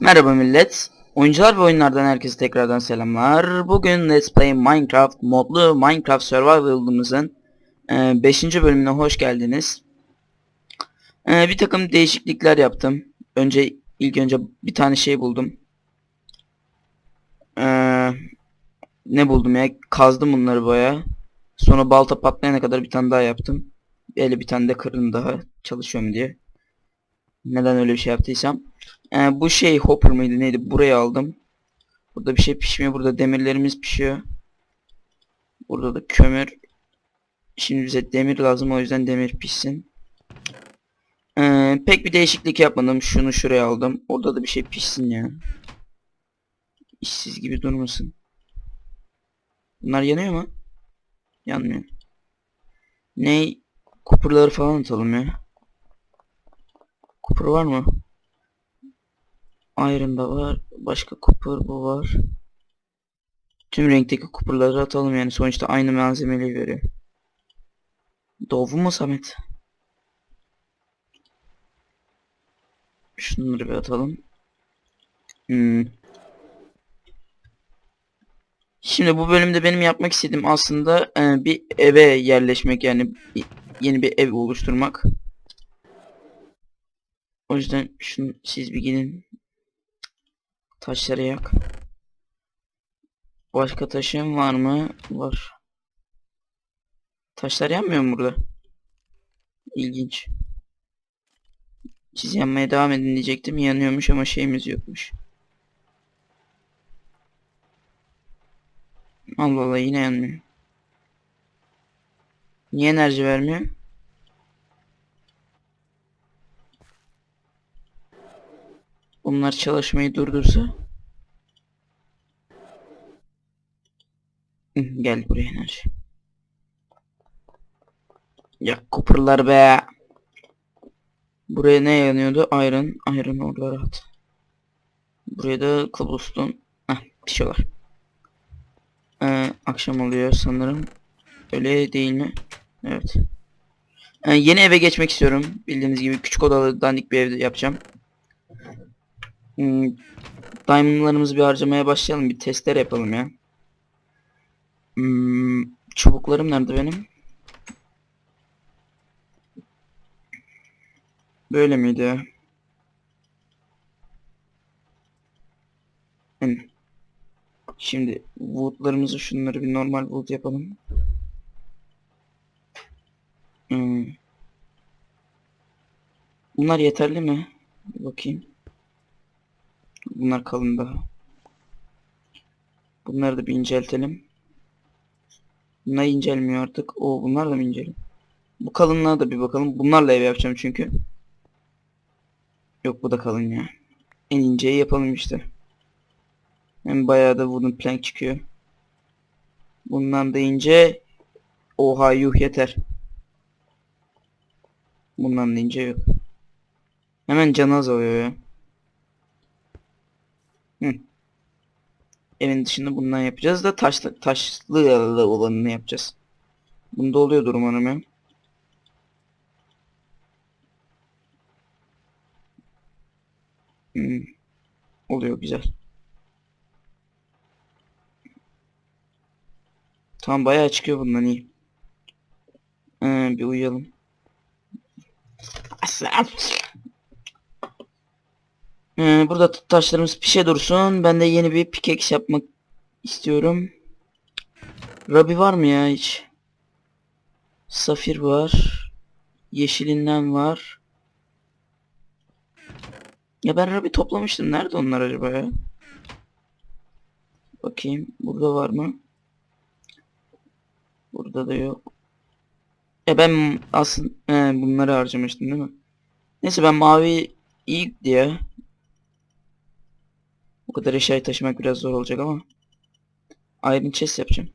Merhaba millet. Oyuncular ve oyunlardan herkese tekrardan selamlar. Bugün Let's Play Minecraft modlu Minecraft Survival'ımızın 5. bölümüne hoş geldiniz. E, bir takım değişiklikler yaptım. Önce ilk önce bir tane şey buldum. E, ne buldum ya? Kazdım bunları baya. Sonra balta patlayana kadar bir tane daha yaptım. Böyle bir tane de kırın daha çalışıyorum diye. Neden öyle bir şey yaptıysam. Ee, bu şey hopper mıydı neydi? Buraya aldım. Burada bir şey pişmiyor. Burada demirlerimiz pişiyor. Burada da kömür. Şimdi bize demir lazım. O yüzden demir pişsin. Ee, pek bir değişiklik yapmadım. Şunu şuraya aldım. Orada da bir şey pişsin ya. İşsiz gibi durmasın. Bunlar yanıyor mu? Yanmıyor. Ney? Kupurları falan atalım ya. Kupur var mı? Iron da var. Başka kupur bu var. Tüm renkteki kupurları atalım yani sonuçta aynı malzemeleri veriyor. Doğu mu Samet? Şunları bir atalım. Hmm. Şimdi bu bölümde benim yapmak istediğim aslında e, bir eve yerleşmek yani yeni bir ev oluşturmak. O yüzden şunu siz bir gidin Taşları yak. Başka taşın var mı? Var. Taşlar yanmıyor mu burada? İlginç. Siz yanmaya devam edin diyecektim. Yanıyormuş ama şeyimiz yokmuş. Allah Allah yine yanmıyor. Niye enerji vermiyor? Bunlar çalışmayı durdursa. Gel buraya enerji. Ya kupırlar be. Buraya ne yanıyordu? Iron. Iron orada rahat. Buraya da cobblestone. Heh pişiyorlar. Ee, akşam oluyor sanırım. Öyle değil mi? Evet. Ee, yeni eve geçmek istiyorum. Bildiğiniz gibi küçük odalı dandik bir ev yapacağım. Hmm, Diamond'larımızı bir harcamaya başlayalım. Bir testler yapalım ya. Hmm, çubuklarım nerede benim? Böyle miydi ya? Hmm. Şimdi woodlarımızı şunları bir normal wood yapalım. Bunlar yeterli mi? Bir bakayım. Bunlar kalın daha. Bunları da bir inceltelim. Bunlar incelmiyor artık. O bunlar da mı inceli? Bu kalınlığa da bir bakalım. Bunlarla ev yapacağım çünkü. Yok bu da kalın ya. En inceyi yapalım işte. Hem bayağı da wooden plank çıkıyor. Bundan da ince. Oha yuh yeter. Bundan da ince yok. Hemen canı azalıyor ya. Hı. Evin dışında bundan yapacağız da taşlı taşlı olanını yapacağız. Bunda oluyordur umarım ya. Hmm. Oluyor güzel. Tamam bayağı çıkıyor bundan iyi. Ee, bir uyuyalım. Aslan. Ee, burada taşlarımız pişe dursun. Ben de yeni bir pickaxe yapmak istiyorum. Rabi var mı ya hiç? Safir var. Yeşilinden var. Ya ben Rabi toplamıştım. Nerede onlar acaba ya? Bakayım. Burada var mı? Burada da yok. Ya ben aslında bunları harcamıştım değil mi? Neyse ben mavi iyi diye. Bu kadar eşyayı taşımak biraz zor olacak ama. Iron chest yapacağım.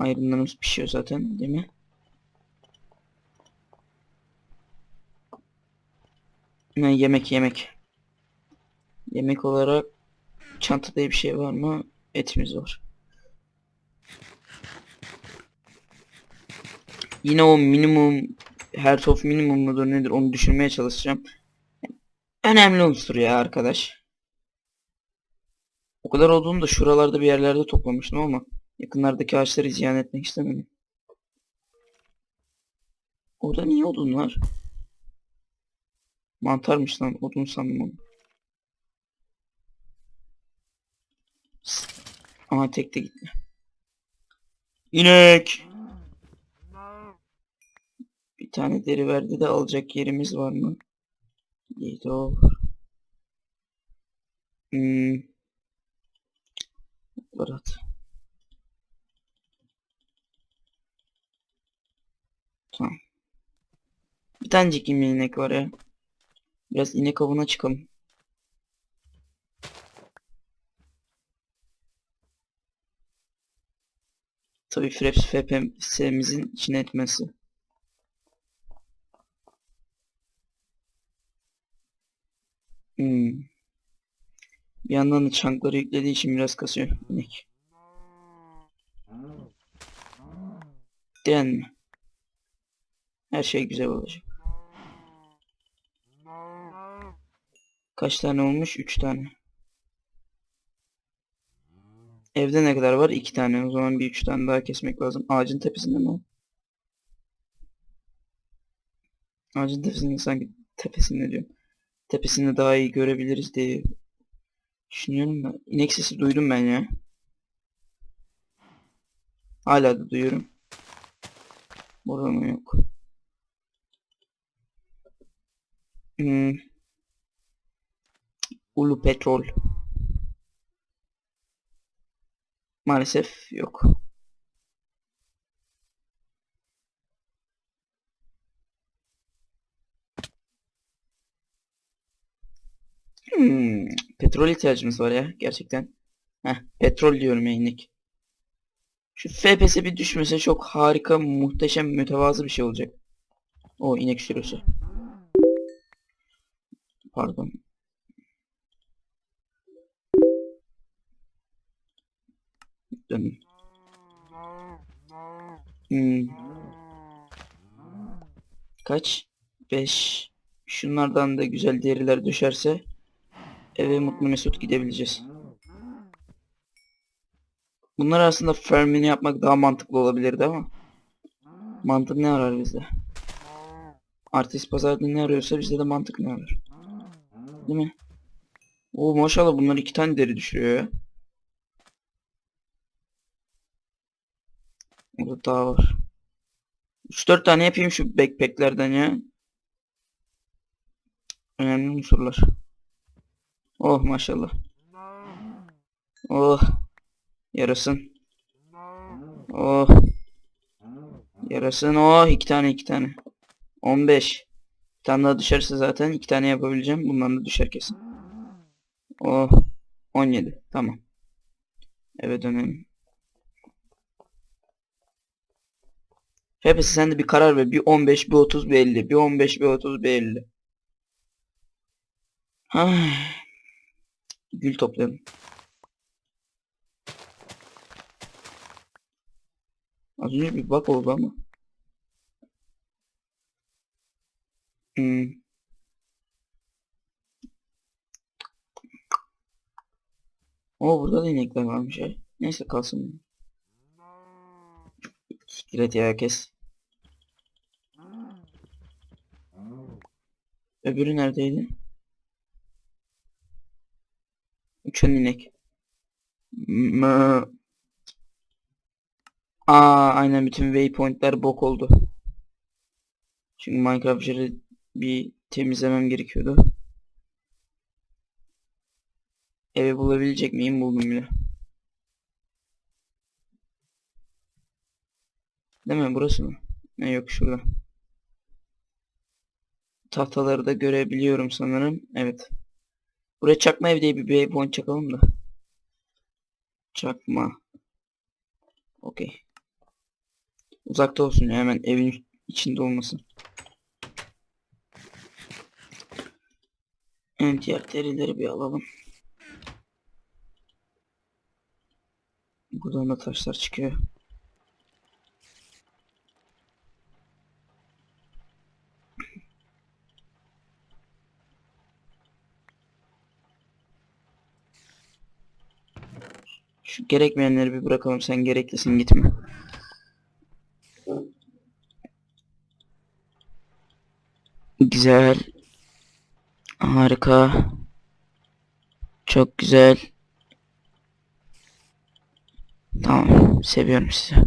Iron'larımız pişiyor zaten değil mi? Ne yemek yemek. Yemek olarak çantada bir şey var mı? Etimiz var. Yine o minimum Heart of minimum mudur nedir onu düşürmeye çalışacağım. önemli unsur ya arkadaş. O kadar olduğunu da şuralarda bir yerlerde toplamıştım ama yakınlardaki ağaçları ziyan etmek istemedim. Orada niye odun var? Mantarmış lan odun. Psst. Aha tek de gitti. İnek. Bir tane deri verdi de alacak yerimiz var mı? Yedi olur. Hmm. Berat. Tamam. Bir tanecik inek var ya. Biraz inek avına çıkalım. Tabii Fraps FPS'imizin içine etmesi. Hmm. Bir yandan da çankları yüklediği için biraz kasıyor inek. Direnme. Her şey güzel olacak. Kaç tane olmuş? 3 tane. Evde ne kadar var? 2 tane. O zaman bir 3 tane daha kesmek lazım. Ağacın tepesinde mi? Ağacın tepesinde sanki tepesinde diyorum. Tepesinde daha iyi görebiliriz diye düşünüyorum da. İnek sesi duydum ben ya. Hala da duyuyorum. Burada mı yok? Hmm. Ulu petrol. Maalesef yok. Hmm, petrol ihtiyacımız var ya gerçekten. Heh, petrol diyorum ya inek. Şu FPS bir düşmese çok harika, muhteşem, mütevazı bir şey olacak. O inek sürüsü. Pardon. Dön. Hmm. Kaç? 5. Şunlardan da güzel deriler düşerse eve mutlu mesut gidebileceğiz. Bunlar aslında farmini yapmak daha mantıklı olabilirdi ama mantık ne arar bizde? Artist pazarda ne arıyorsa bizde de mantık ne arar? Değil mi? Oo maşallah bunlar iki tane deri düşürüyor ya. Burada daha var. 3-4 tane yapayım şu backpacklerden ya. Önemli unsurlar. Oh maşallah. Oh. Yarasın. Oh. Yarasın. Oh. iki tane iki tane. 15. Bir tane daha düşerse zaten iki tane yapabileceğim. Bundan da düşer kesin. Oh. 17. Tamam. Eve dönelim. Hepsi sen de bir karar ver. Bir 15, bir 30, bir 50. Bir 15, bir 30, bir 50. Ay. Gül toplayalım. Az önce bir bak oldu ama. Hmm. O burada da inekler varmış ya. Neyse kalsın. Siktir et ya kes. Öbürü neredeydi? Uçan inek. Mö. Aa aynen bütün waypointler bok oldu. Çünkü Minecraft Jar'ı bir temizlemem gerekiyordu. Evi bulabilecek miyim? Buldum bile. Değil mi? Burası mı? Ne yok şurada. Tahtaları da görebiliyorum sanırım. Evet. Buraya çakma ev diye bir waypoint çakalım da. Çakma. Okey. Uzakta olsun ya hemen evin içinde olmasın. Evet diğer derileri bir alalım. Buradan da taşlar çıkıyor. Şu gerekmeyenleri bir bırakalım. Sen gereklisin gitme. Güzel. Harika. Çok güzel. Tamam. Seviyorum sizi.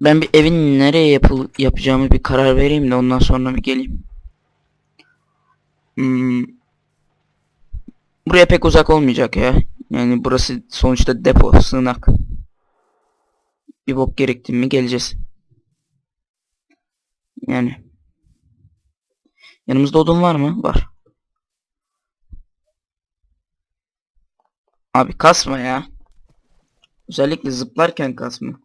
Ben bir evin nereye yapıl yapacağımı bir karar vereyim de ondan sonra bir geleyim. Hmm. Buraya pek uzak olmayacak ya. Yani burası sonuçta depo, sığınak. Bir bok gerekti mi geleceğiz. Yani. Yanımızda odun var mı? Var. Abi kasma ya. Özellikle zıplarken kasma.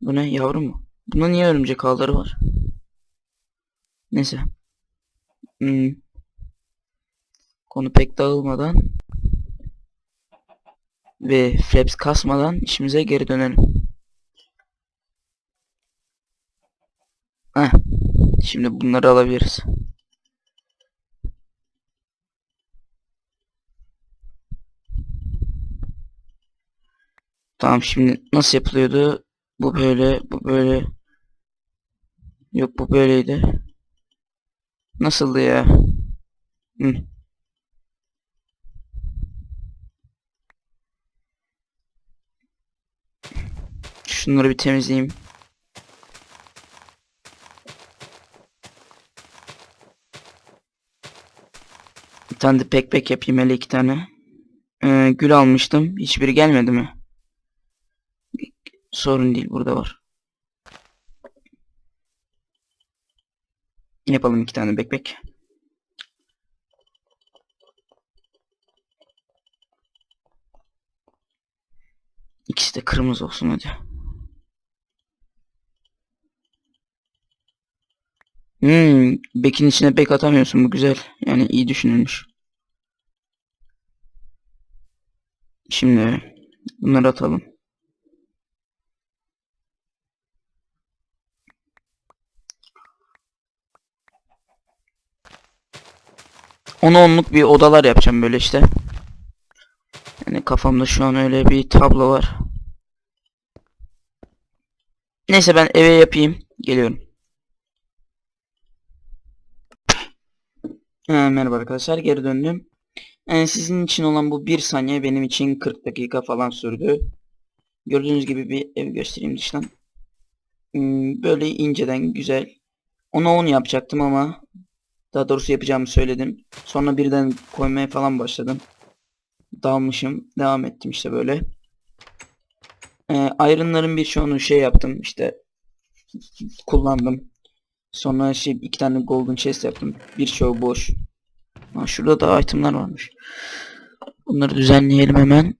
Bu ne yavru mu? Bunda niye örümcek ağları var? Neyse. Hmm. Konu pek dağılmadan ve flaps kasmadan işimize geri dönelim. Heh. Şimdi bunları alabiliriz. Tamam şimdi nasıl yapılıyordu? Bu böyle, bu böyle. Yok bu böyleydi. Nasıldı ya? Hı. Şunları bir temizleyeyim. Bir tane de pek pek yapayım hele iki tane. Ee, gül almıştım. Hiçbiri gelmedi mi? Sorun değil burada var. Yapalım iki tane bekbek. İkisi de kırmızı olsun hadi. Hmm, bekin içine bek atamıyorsun bu güzel. Yani iyi düşünülmüş. Şimdi bunları atalım. Onu onluk bir odalar yapacağım böyle işte. Yani kafamda şu an öyle bir tablo var. Neyse ben eve yapayım. Geliyorum. Ha, merhaba arkadaşlar geri döndüm. Yani sizin için olan bu bir saniye benim için 40 dakika falan sürdü. Gördüğünüz gibi bir ev göstereyim dıştan. Hmm, böyle inceden güzel. Ona 10 yapacaktım ama daha doğrusu yapacağımı söyledim. Sonra birden koymaya falan başladım. Dalmışım. Devam ettim işte böyle. Ee, iron'ların birçoğunu şey yaptım işte kullandım. Sonra şey iki tane golden chest yaptım. Birçoğu boş. Ha, şurada da itemler varmış. Bunları düzenleyelim hemen.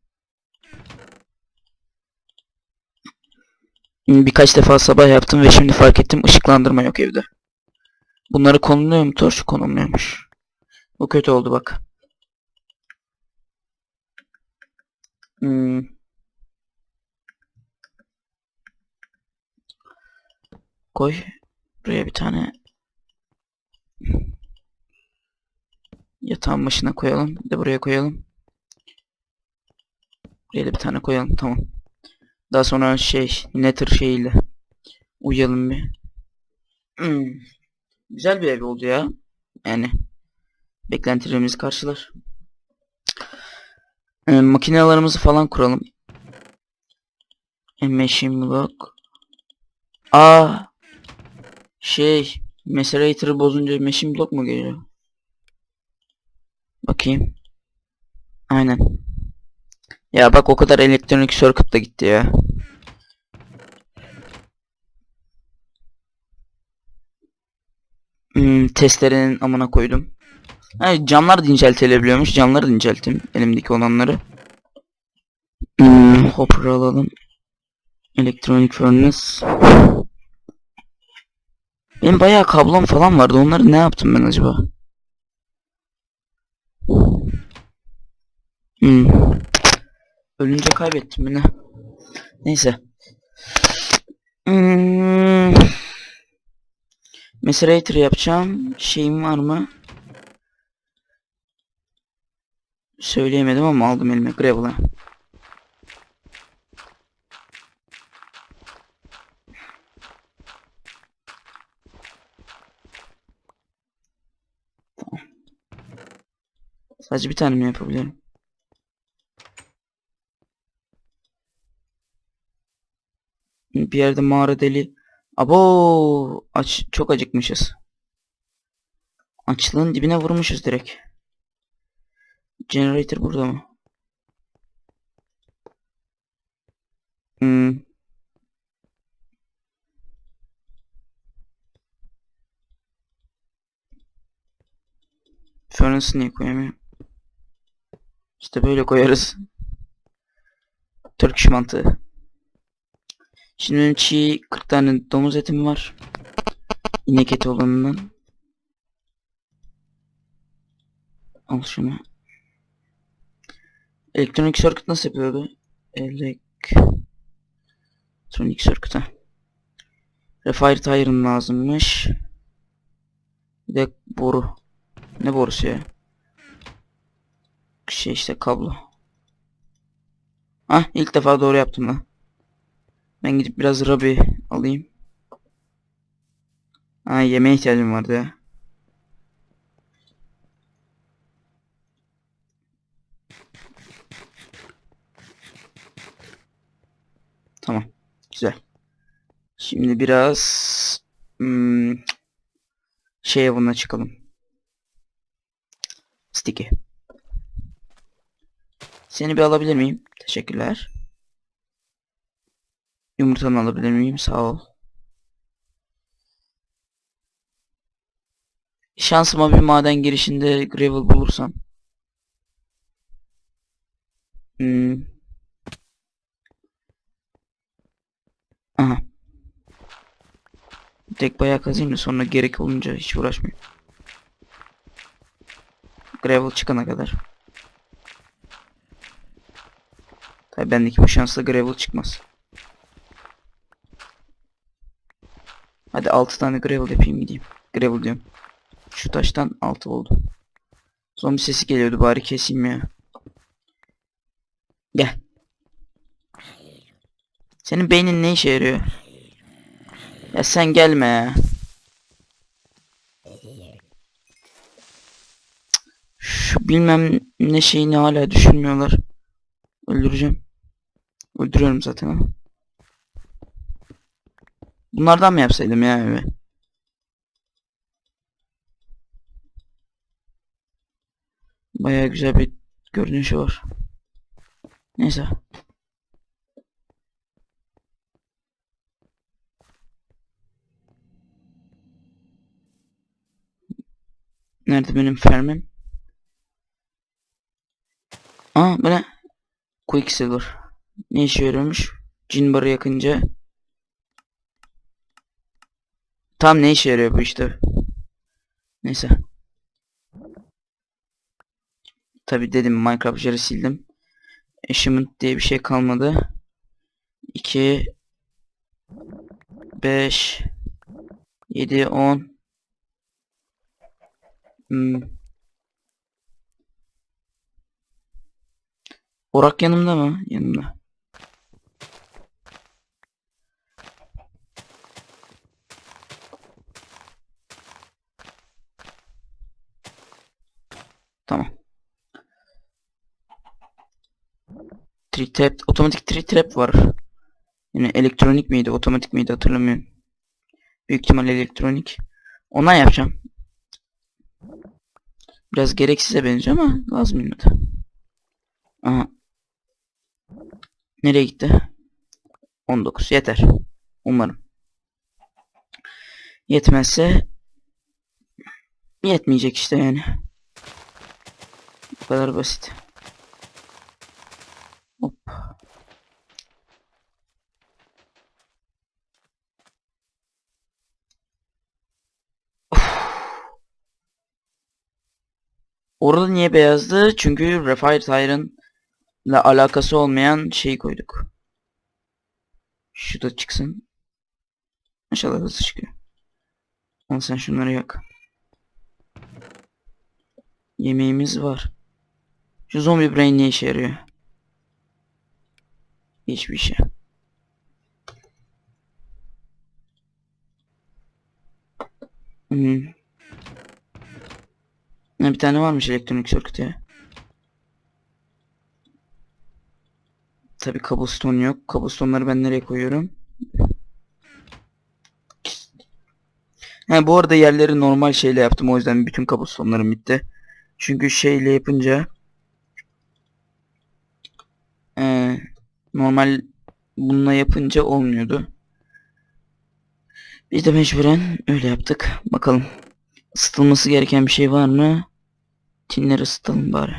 Birkaç defa sabah yaptım ve şimdi fark ettim ışıklandırma yok evde. Bunları konuluyor mu torç? Konulmuyormuş. Bu kötü oldu bak. Hmm. Koy. Buraya bir tane yatağın başına koyalım. Bir de buraya koyalım. Buraya da bir tane koyalım. Tamam. Daha sonra şey Nether şeyiyle uyuyalım bir. Hmm. Güzel bir ev oldu ya. Yani beklentilerimizi karşılar. Ee, makinelerimizi falan kuralım. E, machine block. Aa şey Macerator'ı bozunca machine block mu geliyor? Bakayım. Aynen. Ya bak o kadar elektronik circuit da gitti ya. Hmm, testlerinin amına koydum. Ha, camlar da inceltilebiliyormuş. Camları da incelttim. Elimdeki olanları. Hmm, hopper alalım. Electronic furnace. Benim bayağı kablom falan vardı. Onları ne yaptım ben acaba? Hmm. Ölünce kaybettim yine. Neyse. Hmm. Macerator yapacağım. Şeyim var mı? Söyleyemedim ama aldım elime gravel'a. Tamam. Sadece bir tane mi yapabiliyorum? Bir yerde mağara deli. Abo aç çok acıkmışız. Açlığın dibine vurmuşuz direkt. Generator burada mı? Hmm. Furnace'ı niye koyamıyorum? İşte böyle koyarız. Turkish mantığı. Şimdi benim çiğ 40 tane domuz etim var. İnek eti olanından. Al şunu. Elektronik circuit nasıl yapıyordu? Elektronik circuit ha. Refire tire'ın lazımmış. Bir de boru. Ne borusu ya? Şey işte kablo. Ah ilk defa doğru yaptım lan. Ben gidip biraz Rabi alayım. Ha yemeğe ihtiyacım vardı ya. Tamam. Güzel. Şimdi biraz hmm, şey avına çıkalım. Sticky. Seni bir alabilir miyim? Teşekkürler. Yumurtanı alabilir miyim? Sağ ol. Şansıma bir maden girişinde gravel bulursam. Hmm. Aha. Tek bayağı kazayım da sonra gerek olunca hiç uğraşmayayım. Gravel çıkana kadar. Tabii bendeki bu şansla gravel çıkmaz. Hadi 6 tane gravel yapayım gideyim. Gravel diyorum. Şu taştan 6 oldu. Zombi sesi geliyordu bari keseyim ya. Gel. Senin beynin ne işe yarıyor? Ya sen gelme ya. Şu bilmem ne şeyini hala düşünmüyorlar. Öldüreceğim. Öldürüyorum zaten ama. Bunlardan mı yapsaydım ya eve? Baya güzel bir görünüşü var. Neyse. Nerede benim fermim? Aa bu ne? Quicksilver. Ne işe yarıyormuş? Cin barı yakınca. Tam ne işe yarıyor bu işte? Neyse. Tabi dedim Minecraft Jar'ı sildim. Achievement diye bir şey kalmadı. 2 5 7 10 hmm. Orak yanımda mı? Yanımda. Tamam. Tree trap, otomatik tree trap var. Yani elektronik miydi, otomatik miydi hatırlamıyorum. Büyük ihtimal elektronik. Ona yapacağım. Biraz gereksize benziyor ama lazım yine de. Aha. Nereye gitti? 19 yeter. Umarım. Yetmezse yetmeyecek işte yani. Bu kadar basit. Hop. Orada niye beyazdı? Çünkü Refire Tire'ın ile alakası olmayan şeyi koyduk. Şu da çıksın. Maşallah hızlı çıkıyor. Al sen şunları yak. Yemeğimiz var. Şu zombi brain ne işe yarıyor? Hiçbir şey. Hmm. Ha, bir tane varmış elektronik circuit ya. Tabi cobblestone yok. Cobblestone'ları ben nereye koyuyorum? Ha, bu arada yerleri normal şeyle yaptım. O yüzden bütün cobblestone'larım bitti. Çünkü şeyle yapınca eee, normal bununla yapınca olmuyordu. Biz de mecburen öyle yaptık. Bakalım. Isıtılması gereken bir şey var mı? Tinleri ısıtalım bari.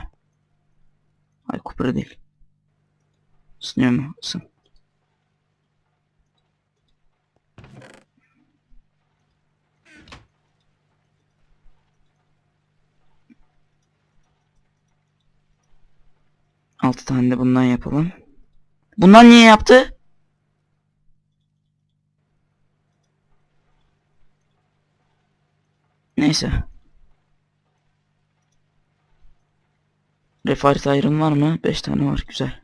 Ay kupra değil. Isınıyor mu? Isın. Altı tane de bundan yapalım. Bundan niye yaptı? Neyse. Refarit Iron var mı? 5 tane var. Güzel.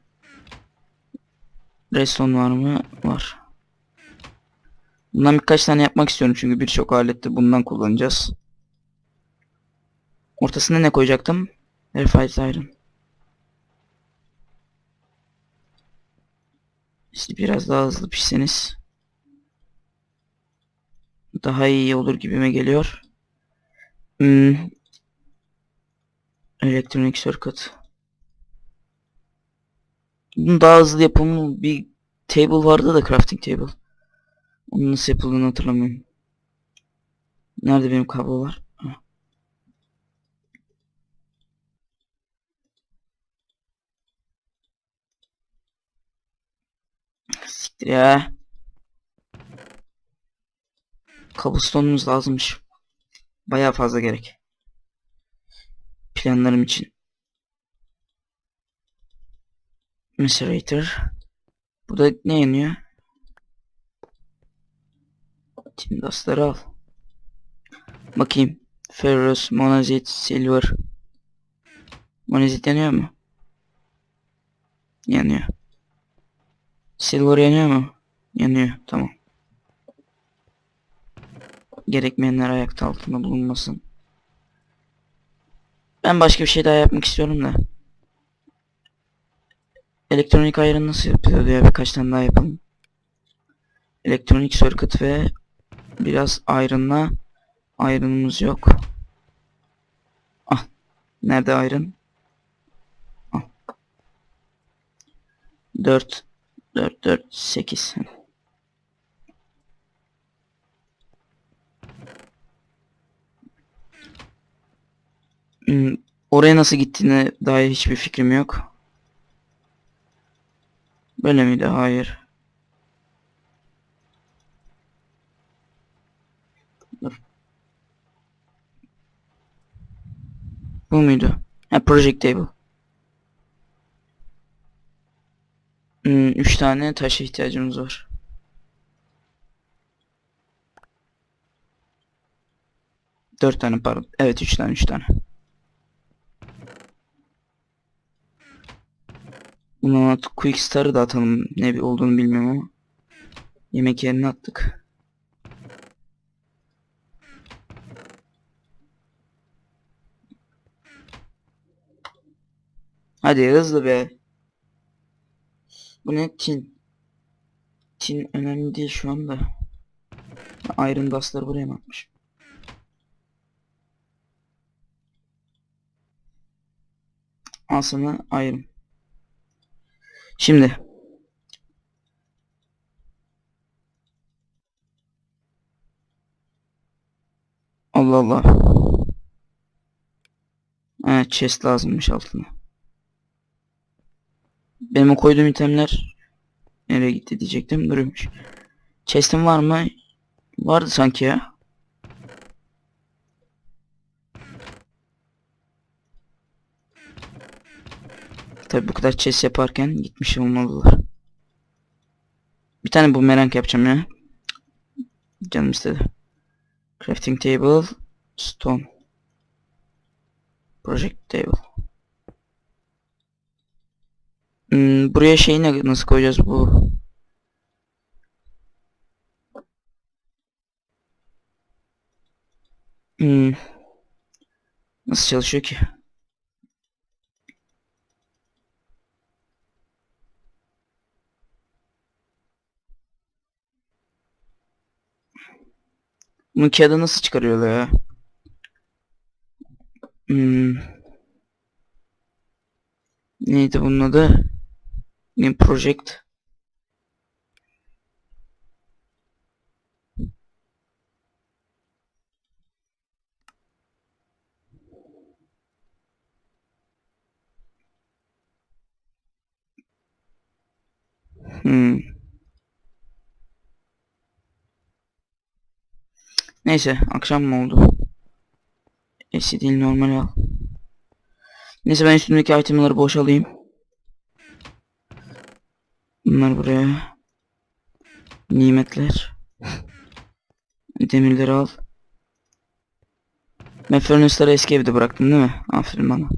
Redstone var mı? Var. Bundan birkaç tane yapmak istiyorum çünkü birçok alette bundan kullanacağız. Ortasına ne koyacaktım? Refarit Iron. İşte biraz daha hızlı pişseniz daha iyi olur gibime geliyor. Hmm. Elektronik circuit. Bunun daha hızlı yapımı bir table vardı da crafting table. Onun nasıl yapıldığını hatırlamıyorum. Nerede benim kablolar? Heh. Siktir ya. Cobblestone'umuz lazımmış. Bayağı fazla gerek. Planlarım için. Macerator. Burada ne yanıyor? Tin dustları al. Bakayım. Ferrous, Monazit, Silver. Monazit yanıyor mu? Yanıyor. Silver yanıyor mu? Yanıyor. Tamam. Gerekmeyenler ayakta altında bulunmasın. Ben başka bir şey daha yapmak istiyorum da. Elektronik ayarı nasıl yapılıyordu ya? Birkaç tane daha yapalım. Elektronik circuit ve biraz iron'la iron'ımız yok. Ah. Nerede iron? Ah. 4 4 4 8 Hmm, oraya nasıl gittiğine dair hiçbir fikrim yok. Böyle miydi? Hayır. Dur. Bu muydu? Ha, project table. Hmm, üç tane taşa ihtiyacımız var. Dört tane pardon. Evet üç tane üç tane. Bundan artık Quick Star'ı da atalım. Ne olduğunu bilmiyorum ama. Yemek yerine attık. Hadi hızlı be. Bu ne? Tin. Tin önemli değil şu anda. Iron Dust'ları buraya mı atmış? Al sana. Şimdi. Allah Allah. Evet chest lazımmış altına. Benim koyduğum itemler nereye gitti diyecektim. Duruyormuş. Chest'im var mı? Vardı sanki ya. Tabi bu kadar chest yaparken gitmiş olmalılar. Bir tane bumerang yapacağım ya. Canım istedi. Crafting table. Stone. Project table. Hmm, buraya şeyi ne- nasıl koyacağız bu? Hmm. Nasıl çalışıyor ki? Bunun kağıdı nasıl çıkarıyorlar ya? Hmm. Neydi bunun adı? New Project. Hmm. Neyse akşam mı oldu? Eski değil normal al. Neyse ben üstümdeki itemları boşalayım. Bunlar buraya. Nimetler. Demirleri al. Ben furnace'ları eski evde bıraktım değil mi? Aferin bana.